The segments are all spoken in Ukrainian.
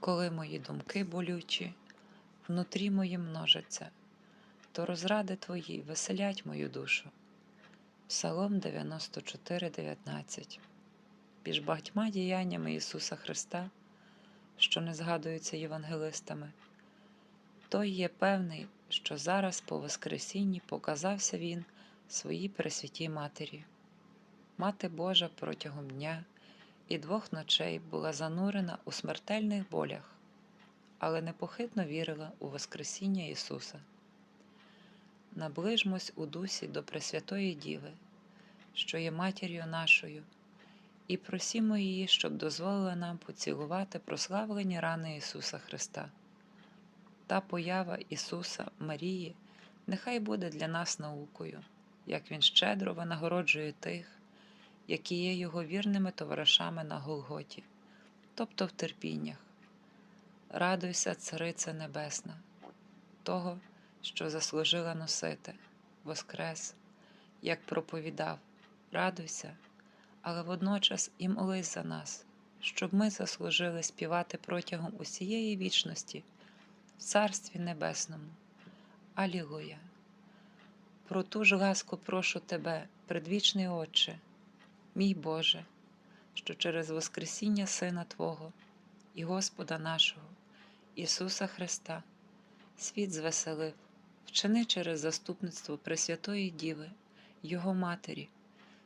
Коли мої думки болючі, внутрі мої множаться, то розради твої веселять мою душу. Псалом 94, 19 Між багатьма діяннями Ісуса Христа, що не згадуються євангелистами, той є певний, що зараз по Воскресінні показався Він своїй Пресвятій Матері. Мати Божа протягом дня і двох ночей була занурена у смертельних болях, але непохитно вірила у Воскресіння Ісуса. Наближмось у дусі до Пресвятої Діви, що є матір'ю нашою, і просімо її, щоб дозволила нам поцілувати прославлені рани Ісуса Христа. Та поява Ісуса Марії нехай буде для нас наукою, як Він щедро винагороджує тих, які є Його вірними товаришами на Голготі, тобто в терпіннях. Радуйся, Царице Небесна, того, що заслужила носити, Воскрес, як проповідав, радуйся, але водночас і молись за нас, щоб ми заслужили співати протягом усієї вічності в Царстві Небесному. Алілуя! Про ту ж ласку прошу Тебе, предвічний Отче, мій Боже, що через Воскресіння Сина Твого і Господа нашого, Ісуса Христа, світ звеселив, вчини через заступництво Пресвятої Діви, Його Матері,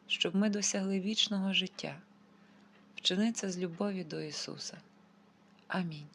щоб ми досягли вічного життя. Вчини це з любові до Ісуса. Амінь.